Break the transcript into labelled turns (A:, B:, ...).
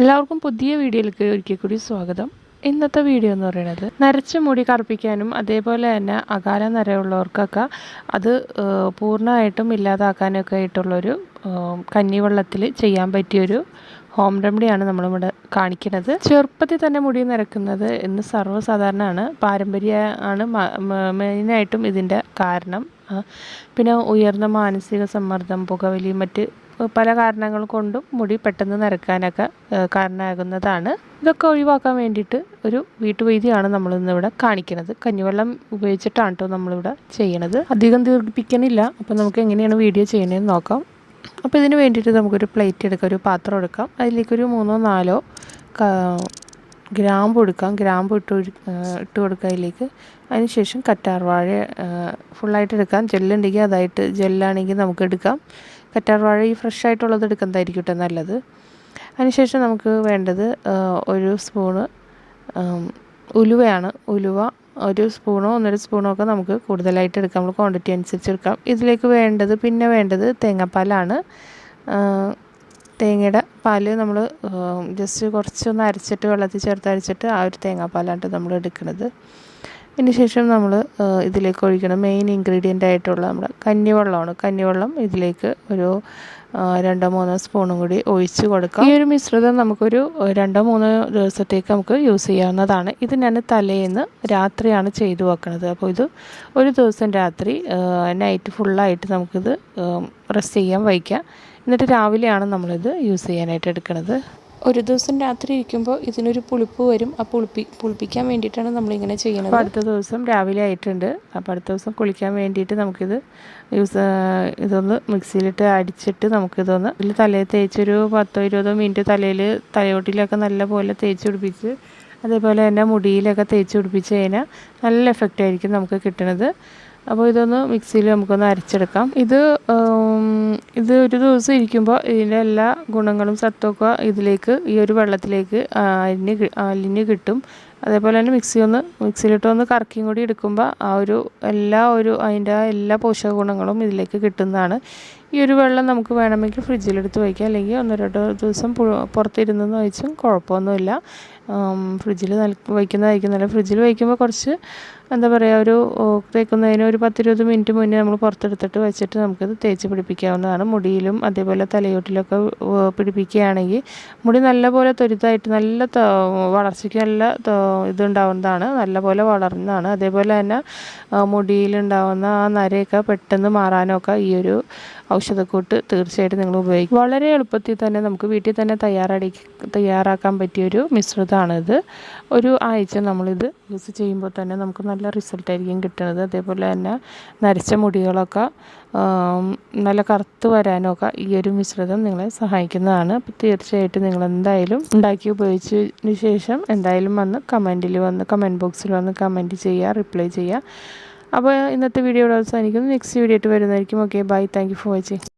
A: എല്ലാവർക്കും പുതിയ വീഡിയോയിലേക്ക് ഒരിക്കൽ കൂടി സ്വാഗതം. ഇന്നത്തെ വീഡിയോ എന്ന് പറയുന്നത് നരച്ച മുടി കറുപ്പിക്കാനും അതേപോലെ തന്നെ അകാല നരയുള്ളവർക്കൊക്കെ അത് പൂർണമായിട്ടും ഇല്ലാതാക്കാനൊക്കെ ആയിട്ടുള്ളൊരു കഞ്ഞിവെള്ളത്തിൽ ചെയ്യാൻ പറ്റിയൊരു ഹോം റെമഡിയാണ് നമ്മളിവിടെ കാണിക്കുന്നത്. ചെറുപ്പത്തിൽ തന്നെ മുടി നിരക്കുന്നത് ഇന്ന് സർവസാധാരണമാണ് പാരമ്പര്യ ആണ് മെയിനായിട്ടും ഇതിന്റെ കാരണം. പിന്നെ ഉയർന്ന മാനസിക സമ്മർദ്ദം പുകവലി മറ്റ് പല കാരണങ്ങൾ കൊണ്ടും മുടി പെട്ടെന്ന് നരക്കാനൊക്കെ കാരണമാകുന്നതാണ്. ഇതൊക്കെ ഒഴിവാക്കാൻ വേണ്ടിയിട്ട് ഒരു വീട്ടുവൈദ്യമാണ് നമ്മളിന്നിവിടെ കാണിക്കുന്നത്. കഞ്ഞിവെള്ളം ഉപയോഗിച്ചിട്ടാണ് കേട്ടോ നമ്മളിവിടെ ചെയ്യണത്. അധികം ദീർഘിപ്പിക്കണില്ല. അപ്പോൾ നമുക്ക് എങ്ങനെയാണ് വീഡിയോ ചെയ്യണതെന്ന് നോക്കാം. അപ്പോൾ ഇതിന് വേണ്ടിയിട്ട് നമുക്കൊരു പ്ലേറ്റ് എടുക്കാം. ഒരു പാത്രം എടുക്കാം. അതിലേക്കൊരു മൂന്നോ നാലോ ഗ്രാമ്പ് എടുക്കാം. ഗ്രാമ്പ് ഇട്ട് ഇട്ട് കൊടുക്കുക അതിലേക്ക്. അതിനുശേഷം കറ്റാർവാഴ ഫുള്ളായിട്ട് എടുക്കാം. ജെല്ലുണ്ടെങ്കിൽ അതായിട്ട് ജെല്ലാണെങ്കിൽ നമുക്ക് എടുക്കാം. കറ്റാർവാഴ ഈ ഫ്രഷ് ആയിട്ടുള്ളത് എടുക്കുന്നതായിരിക്കും കേട്ടോ നല്ലത്. അതിനുശേഷം നമുക്ക് വേണ്ടത് ഒരു സ്പൂണ് ഉലുവയാണ്. ഉലുവ ഒരു സ്പൂണോ ഒന്നര സ്പൂണോ ഒക്കെ നമുക്ക് കൂടുതലായിട്ട് എടുക്കാം. നമ്മൾ ക്വാണ്ടിറ്റി അനുസരിച്ച് എടുക്കാം. ഇതിലേക്ക് വേണ്ടത് പിന്നെ വേണ്ടത് തേങ്ങാപ്പാലാണ്. തേങ്ങയുടെ പാൽ നമ്മൾ ജസ്റ്റ് കുറച്ചൊന്ന് അരച്ചിട്ട് വെള്ളത്തിൽ ചേർത്ത് അരച്ചിട്ട് ആ ഒരു തേങ്ങാപ്പാലാണ് നമ്മൾ എടുക്കുന്നത്. അതിന് ശേഷം നമ്മൾ ഇതിലേക്ക് ഒഴിക്കണം. മെയിൻ ഇൻഗ്രീഡിയന്റ് ആയിട്ടുള്ള നമ്മുടെ കഞ്ഞിവെള്ളമാണ്. കഞ്ഞിവെള്ളം ഇതിലേക്ക് ഒരു രണ്ടോ മൂന്നോ സ്പൂണും കൂടി ഒഴിച്ച് കൊടുക്കാം. ഈ ഒരു മിശ്രിതം നമുക്കൊരു രണ്ടോ മൂന്നോ ദിവസത്തേക്ക് നമുക്ക് യൂസ് ചെയ്യാവുന്നതാണ്. ഇത് ഞാൻ തലേന്ന് രാത്രിയാണ് ചെയ്തു വെക്കുന്നത് അപ്പോൾ ഇത് ഒരു ദിവസം രാത്രി നൈറ്റ് ഫുള്ളായിട്ട് നമുക്കിത് റെസ്റ്റ് ചെയ്യാൻ വയ്ക്കാം. എന്നിട്ട് രാവിലെയാണ് നമ്മളിത് യൂസ് ചെയ്യാനായിട്ട് എടുക്കുന്നത് ഒരു ദിവസം രാത്രി ഇരിക്കുമ്പോൾ ഇതിനൊരു പുളിപ്പ് വരും. ആ പുളിപ്പി പുളിപ്പിക്കാൻ വേണ്ടിയിട്ടാണ് നമ്മളിങ്ങനെ ചെയ്യുന്നത്. അടുത്ത ദിവസം രാവിലെ ആയിട്ടുണ്ട്. അപ്പോൾ അടുത്ത ദിവസം കുളിക്കാൻ വേണ്ടിയിട്ട് നമുക്കിത് യൂസ് ഇതൊന്ന് മിക്സിയിലിട്ട് അടിച്ചിട്ട് നമുക്കിതൊന്ന് ഇതിൽ തലയിൽ തേച്ചൊരു പത്തോ ഇരുപതോ മിനിറ്റ് തലയിൽ തലയോട്ടിലൊക്കെ നല്ല പോലെ തേച്ച് പിടിപ്പിച്ച് അതേപോലെ തന്നെ മുടിയിലൊക്കെ തേച്ച് പിടിപ്പിച്ച് കഴിഞ്ഞാൽ നല്ല എഫക്റ്റ് ആയിരിക്കും നമുക്ക് കിട്ടുന്നത് അപ്പോൾ ഇതൊന്ന് മിക്സിയിൽ നമുക്കൊന്ന് അരച്ചെടുക്കാം. ഇത് ഇത് ഒരു ദിവസം ഇരിക്കുമ്പോൾ ഇതിന്റെ എല്ലാ ഗുണങ്ങളും സത്വമൊക്കെ ഇതിലേക്ക് ഈ ഒരു വെള്ളത്തിലേക്ക് അരിഞ്ഞ് അലിഞ്ഞ് കിട്ടും. അതേപോലെ തന്നെ മിക്സി ഒന്ന് മിക്സിയിലിട്ട് ഒന്ന് കറക്കിയും കൂടി എടുക്കുമ്പോൾ ആ ഒരു എല്ലാ ഒരു അതിന്റെ എല്ലാ പോഷക ഗുണങ്ങളും ഇതിലേക്ക് കിട്ടുന്നതാണ്. ഈ ഒരു വെള്ളം നമുക്ക് വേണമെങ്കിൽ ഫ്രിഡ്ജിലെടുത്ത് വയ്ക്കാം. അല്ലെങ്കിൽ ഒന്നോ രണ്ടോ ദിവസം പുറത്തിരുന്നെന്ന് വെച്ചും കുഴപ്പമൊന്നുമില്ല. ഫ്രിഡ്ജിൽ നൽ വയ്ക്കുന്നതായിരിക്കും നല്ല ഫ്രിഡ്ജിൽ വയ്ക്കുമ്പോൾ കുറച്ച് എന്താ പറയുക ഒരു തേക്കുന്നതിന് ഒരു പത്തിരുപത് മിനിറ്റ് മുന്നേ നമ്മൾ പുറത്തെടുത്തിട്ട് വെച്ചിട്ട് നമുക്കത് തേച്ച് പിടിപ്പിക്കാവുന്നതാണ്. മുടിയിലും അതേപോലെ തലയോട്ടിലൊക്കെ പിടിപ്പിക്കുകയാണെങ്കിൽ മുടി നല്ലപോലെ ത്വരിതമായിട്ട് നല്ല വളർച്ചയ്ക്ക് നല്ല ഇതുണ്ടാവുന്നതാണ് നല്ലപോലെ വളർന്നതാണ്. അതേപോലെ തന്നെ മുടിയിലുണ്ടാവുന്ന ആ നരയൊക്കെ പെട്ടെന്ന് മാറാനൊക്കെ ഈ ഒരു ഔഷധക്കൂട്ട് തീർച്ചയായിട്ടും നിങ്ങൾ ഉപയോഗിക്കും. വളരെ എളുപ്പത്തിൽ തന്നെ നമുക്ക് വീട്ടിൽ തന്നെ തയ്യാറടി തയ്യാറാക്കാൻ പറ്റിയൊരു മിശ്രിതമാണിത് ഒരു ആഴ്ച നമ്മളിത് യൂസ് ചെയ്യുമ്പോൾ തന്നെ നമുക്ക് നല്ല റിസൾട്ടായിരിക്കും കിട്ടുന്നത്. അതേപോലെ തന്നെ നരച്ച മുടികളൊക്കെ നല്ല കറുത്ത് വരാനൊക്കെ ഈ ഒരു മിശ്രിതം നിങ്ങളെ സഹായിക്കുന്നതാണ്. അപ്പോൾ തീർച്ചയായിട്ടും നിങ്ങൾ എന്തായാലും ഉണ്ടാക്കി ഉപയോഗിച്ചതിന് ശേഷം എന്തായാലും വന്ന് കമന്റിൽ വന്ന് കമന്റ് ബോക്സിൽ വന്ന് കമന്റ് ചെയ്യുക റിപ്ലൈ ചെയ്യുക. അപ്പോൾ ഇന്നത്തെ വീഡിയോ ഇവിടെ അവസാനിക്കുന്നു. നെക്സ്റ്റ് വീഡിയോ ആയിട്ട് വരുന്നതായിരിക്കും. Okay bye thank for watching